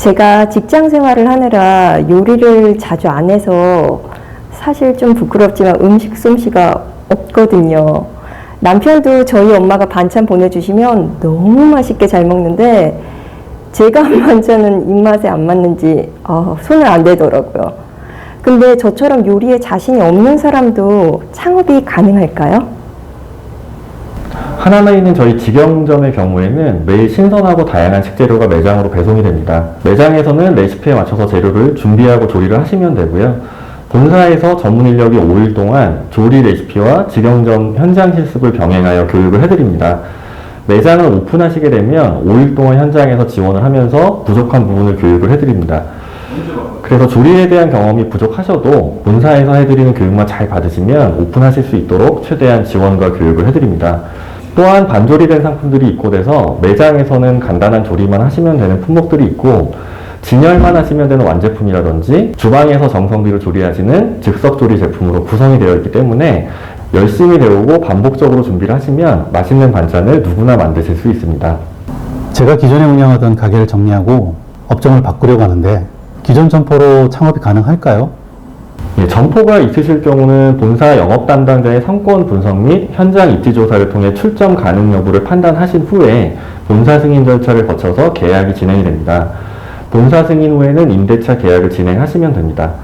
제가 직장 생활을 하느라 요리를 자주 안 해서 사실 좀 부끄럽지만 음식 솜씨가 없거든요. 남편도 저희 엄마가 반찬 보내주시면 너무 맛있게 잘 먹는데 제가 한 반찬은 입맛에 안 맞는지 어, 손을 안 대더라고요. 근데 저처럼 요리에 자신이 없는 사람도 창업이 가능할까요? 하나만 있는 저희 직영점의 경우에는 매일 신선하고 다양한 식재료가 매장으로 배송이 됩니다. 매장에서는 레시피에 맞춰서 재료를 준비하고 조리를 하시면 되고요. 본사에서 전문 인력이 5일 동안 조리 레시피와 직영점 현장 실습을 병행하여 교육을 해드립니다. 매장을 오픈하시게 되면 5일 동안 현장에서 지원을 하면서 부족한 부분을 교육을 해드립니다. 그래서 조리에 대한 경험이 부족하셔도 본사에서 해드리는 교육만 잘 받으시면 오픈하실 수 있도록 최대한 지원과 교육을 해드립니다. 또한 반조리된 상품들이 입고돼서 매장에서는 간단한 조리만 하시면 되는 품목들이 있고 진열만 하시면 되는 완제품이라든지 주방에서 정성비로 조리하시는 즉석조리 제품으로 구성이 되어 있기 때문에 열심히 배우고 반복적으로 준비를 하시면 맛있는 반찬을 누구나 만드실 수 있습니다. 제가 기존에 운영하던 가게를 정리하고 업종을 바꾸려고 하는데 기존 점포로 창업이 가능할까요? 예, 점포가 있으실 경우는 본사 영업 담당자의 성권 분석 및 현장 입지 조사를 통해 출점 가능 여부를 판단하신 후에 본사 승인 절차를 거쳐서 계약이 진행이 됩니다. 본사 승인 후에는 임대차 계약을 진행하시면 됩니다.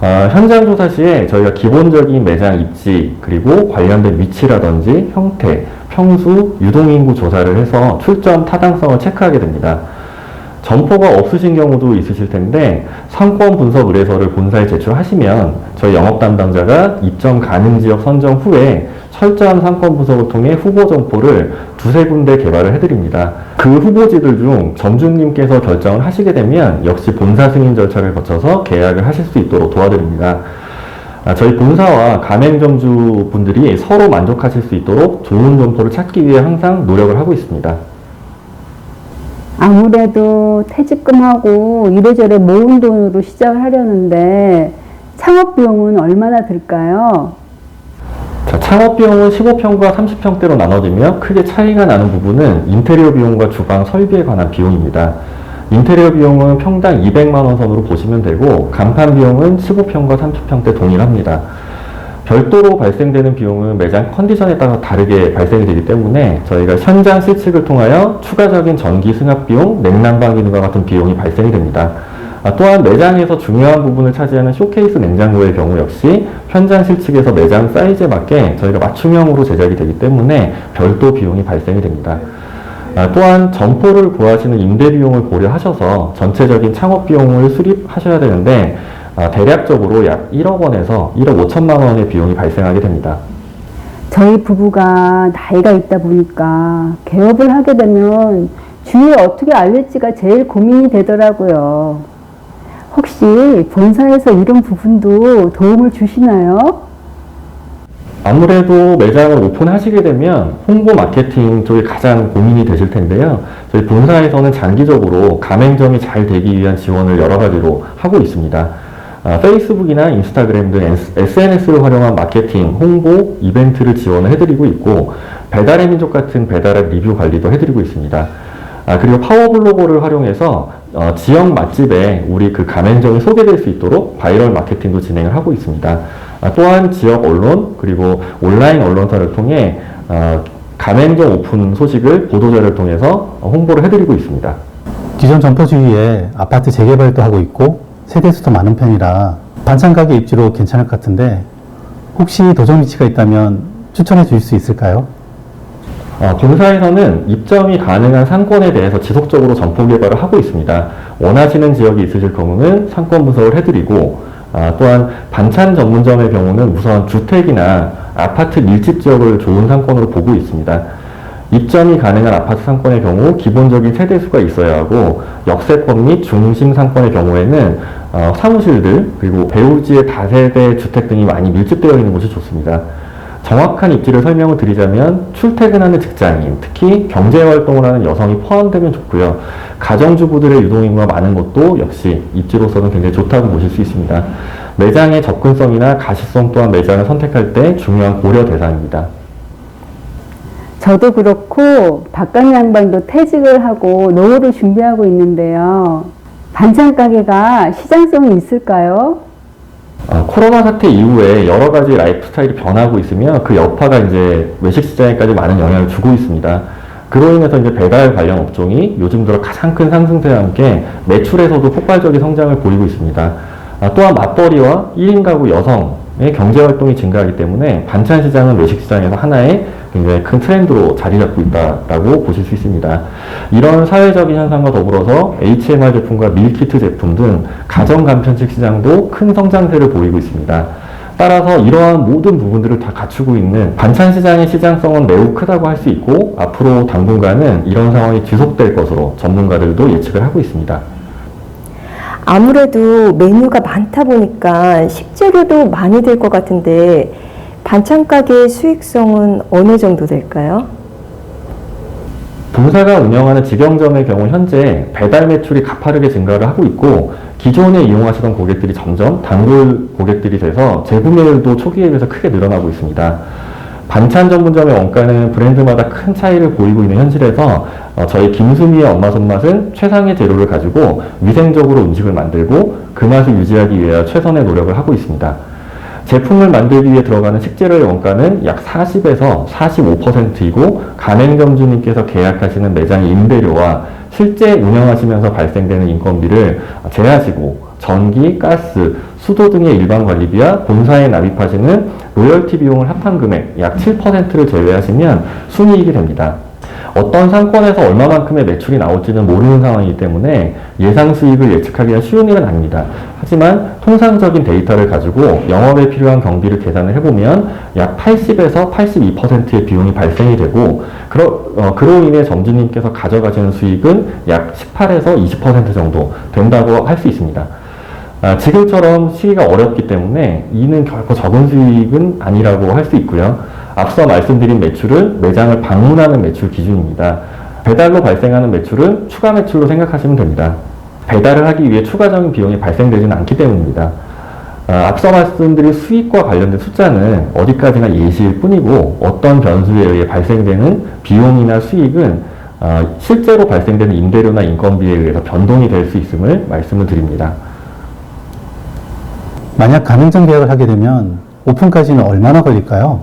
어, 현장 조사 시에 저희가 기본적인 매장 입지 그리고 관련된 위치라든지 형태, 평수, 유동인구 조사를 해서 출점 타당성을 체크하게 됩니다. 점포가 없으신 경우도 있으실 텐데 상권 분석 의뢰서를 본사에 제출하시면 저희 영업 담당자가 입점 가능 지역 선정 후에 철저한 상권 분석을 통해 후보 점포를 두세 군데 개발을 해드립니다. 그 후보지들 중 점주님께서 결정을 하시게 되면 역시 본사 승인 절차를 거쳐서 계약을 하실 수 있도록 도와드립니다. 아, 저희 본사와 가맹점주 분들이 서로 만족하실 수 있도록 좋은 점포를 찾기 위해 항상 노력을 하고 있습니다. 아무래도 퇴직금하고 이래저래 모은 돈으로 시작을 하려는데 창업 비용은 얼마나 들까요? 자, 창업 비용은 15평과 30평대로 나눠지며 크게 차이가 나는 부분은 인테리어 비용과 주방 설비에 관한 비용입니다. 인테리어 비용은 평당 200만 원 선으로 보시면 되고 간판 비용은 15평과 30평대 동일합니다. 별도로 발생되는 비용은 매장 컨디션에 따라 다르게 발생이 되기 때문에 저희가 현장 실측을 통하여 추가적인 전기 승합 비용, 냉난방 기능과 같은 비용이 발생이 됩니다. 아, 또한 매장에서 중요한 부분을 차지하는 쇼케이스 냉장고의 경우 역시 현장 실측에서 매장 사이즈에 맞게 저희가 맞춤형으로 제작이 되기 때문에 별도 비용이 발생이 됩니다. 아, 또한 점포를 구하시는 임대 비용을 고려하셔서 전체적인 창업 비용을 수립하셔야 되는데 아, 대략적으로 약 1억 원에서 1억 5천만 원의 비용이 발생하게 됩니다. 저희 부부가 나이가 있다 보니까 개업을 하게 되면 주위에 어떻게 알릴지가 제일 고민이 되더라고요. 혹시 본사에서 이런 부분도 도움을 주시나요? 아무래도 매장을 오픈하시게 되면 홍보 마케팅 쪽이 가장 고민이 되실 텐데요. 저희 본사에서는 장기적으로 가맹점이 잘 되기 위한 지원을 여러 가지로 하고 있습니다. 아, 페이스북이나 인스타그램 등 SNS를 활용한 마케팅, 홍보, 이벤트를 지원을 해드리고 있고 배달의 민족 같은 배달앱 리뷰 관리도 해드리고 있습니다. 아, 그리고 파워블로거를 활용해서 어, 지역 맛집에 우리 그 가맹점이 소개될 수 있도록 바이럴 마케팅도 진행을 하고 있습니다. 아, 또한 지역 언론 그리고 온라인 언론사를 통해 어, 가맹점 오픈 소식을 보도자를 통해서 홍보를 해드리고 있습니다. 기존 점포 주위에 아파트 재개발도 하고 있고 세대수도 많은 편이라 반찬 가게 입지로 괜찮을 것 같은데 혹시 도전 위치가 있다면 추천해 주실 수 있을까요? 어, 본사에서는 입점이 가능한 상권에 대해서 지속적으로 점포 개발을 하고 있습니다. 원하시는 지역이 있으실 경우는 상권 분석을 해드리고 아, 또한 반찬 전문점의 경우는 우선 주택이나 아파트 밀집 지역을 좋은 상권으로 보고 있습니다. 입점이 가능한 아파트 상권의 경우 기본적인 세대수가 있어야 하고 역세권 및 중심 상권의 경우에는 어, 사무실들 그리고 배우지의 다세대 주택 등이 많이 밀집되어 있는 곳이 좋습니다. 정확한 입지를 설명을 드리자면 출퇴근하는 직장인, 특히 경제활동을 하는 여성이 포함되면 좋고요. 가정주부들의 유동인구가 많은 곳도 역시 입지로서는 굉장히 좋다고 보실 수 있습니다. 매장의 접근성이나 가시성 또한 매장을 선택할 때 중요한 고려 대상입니다. 저도 그렇고 박강 양반도 퇴직을 하고 노후를 준비하고 있는데요. 반찬 가게가 시장성이 있을까요? 아, 코로나 사태 이후에 여러 가지 라이프 스타일이 변하고 있으며 그 여파가 이제 외식 시장에까지 많은 영향을 주고 있습니다. 그로 인해서 이제 배달 관련 업종이 요즘 들어 가장 큰 상승세와 함께 매출에서도 폭발적인 성장을 보이고 있습니다. 아, 또한 맞벌이와 1인 가구 여성의 경제 활동이 증가하기 때문에 반찬 시장은 외식 시장에서 하나의 굉장히 큰 트렌드로 자리 잡고 있다라고 보실 수 있습니다. 이런 사회적인 현상과 더불어서 HMR 제품과 밀키트 제품 등 가정 간편식 시장도 큰 성장세를 보이고 있습니다. 따라서 이러한 모든 부분들을 다 갖추고 있는 반찬 시장의 시장성은 매우 크다고 할 수 있고 앞으로 당분간은 이런 상황이 지속될 것으로 전문가들도 예측을 하고 있습니다. 아무래도 메뉴가 많다 보니까 식재료도 많이 들 것 같은데 반찬 가게의 수익성은 어느 정도 될까요? 본사가 운영하는 직영점의 경우 현재 배달 매출이 가파르게 증가를 하고 있고 기존에 이용하시던 고객들이 점점 단골 고객들이 돼서 재구매율도 초기에 비해서 크게 늘어나고 있습니다. 반찬 전문점의 원가는 브랜드마다 큰 차이를 보이고 있는 현실에서 어, 저희 김수미의 엄마 손맛은 최상의 재료를 가지고 위생적으로 음식을 만들고 그 맛을 유지하기 위해 최선의 노력을 하고 있습니다. 제품을 만들기 위해 들어가는 식재료의 원가는 약 40에서 45%이고 가맹점주님께서 계약하시는 매장의 임대료와 실제 운영하시면서 발생되는 인건비를 제하시고 전기, 가스, 수도 등의 일반 관리비와 본사에 납입하시는 로열티 비용을 합한 금액 약 7%를 제외하시면 순이익이 됩니다. 어떤 상권에서 얼마만큼의 매출이 나올지는 모르는 상황이기 때문에 예상 수익을 예측하기가 쉬운 일은 아닙니다. 하지만 통상적인 데이터를 가지고 영업에 필요한 경비를 계산을 해보면 약 80에서 82%의 비용이 발생이 되고 그러, 어, 그로 인해 점주님께서 가져가시는 수익은 약 18에서 20% 정도 된다고 할 수 있습니다. 아, 지금처럼 시기가 어렵기 때문에 이는 결코 적은 수익은 아니라고 할 수 있고요. 앞서 말씀드린 매출은 매장을 방문하는 매출 기준입니다. 배달로 발생하는 매출은 추가 매출로 생각하시면 됩니다. 배달을 하기 위해 추가적인 비용이 발생되지는 않기 때문입니다. 아, 앞서 말씀드린 수익과 관련된 숫자는 어디까지나 예시일 뿐이고 어떤 변수에 의해 발생되는 비용이나 수익은 아, 실제로 발생되는 임대료나 인건비에 의해서 변동이 될 수 있음을 말씀을 드립니다. 만약 가맹점 계약을 하게 되면 오픈까지는 얼마나 걸릴까요?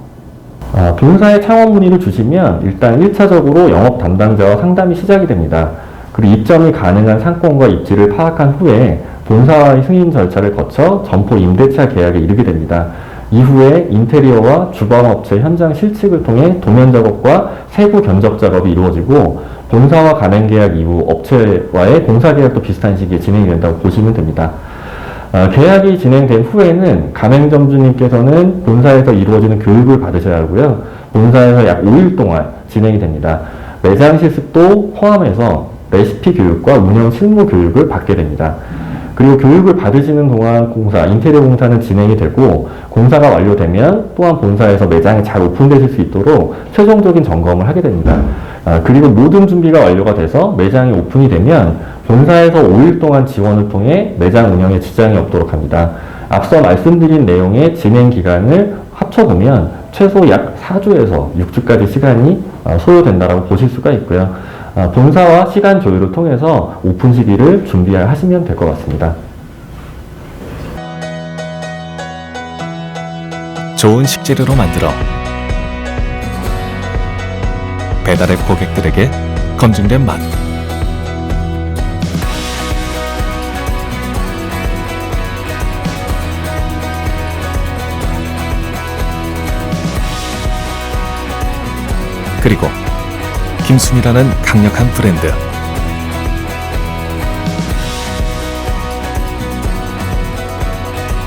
어, 본사에 창업 문의를 주시면 일단 1차적으로 영업 담당자와 상담이 시작이 됩니다. 그리고 입점이 가능한 상권과 입지를 파악한 후에 본사와의 승인 절차를 거쳐 점포 임대차 계약에 이르게 됩니다. 이후에 인테리어와 주방업체 현장 실측을 통해 도면 작업과 세부 견적 작업이 이루어지고 본사와 가맹 계약 이후 업체와의 공사 계약도 비슷한 시기에 진행이 된다고 보시면 됩니다. 어, 계약이 진행된 후에는 가맹점주님께서는 본사에서 이루어지는 교육을 받으셔야 하고요. 본사에서 약 5일 동안 진행이 됩니다. 매장 실습도 포함해서 레시피 교육과 운영 실무 교육을 받게 됩니다. 그리고 교육을 받으시는 동안 공사, 인테리어 공사는 진행이 되고 공사가 완료되면 또한 본사에서 매장이 잘 오픈되실 수 있도록 최종적인 점검을 하게 됩니다. 아, 그리고 모든 준비가 완료가 돼서 매장이 오픈이 되면 본사에서 5일 동안 지원을 통해 매장 운영에 지장이 없도록 합니다. 앞서 말씀드린 내용의 진행 기간을 합쳐보면 최소 약 4주에서 6주까지 시간이 아, 소요된다고 보실 수가 있고요. 아, 본사와 시간 조율을 통해서 오픈 시기를 준비하시면 될 것 같습니다. 좋은 식재료로 만들어 배달의 고객들에게 검증된 맛 그리고 김순이라는 강력한 브랜드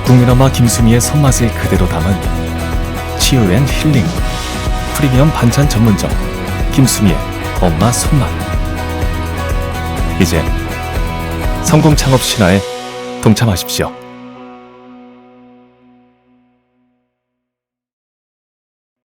국민엄마 김수미의 손맛을 그대로 담은 치유앤 힐링 프리미엄 반찬 전문점 김수미의 엄마 손맛 이제 성공 창업 신화에 동참하십시오.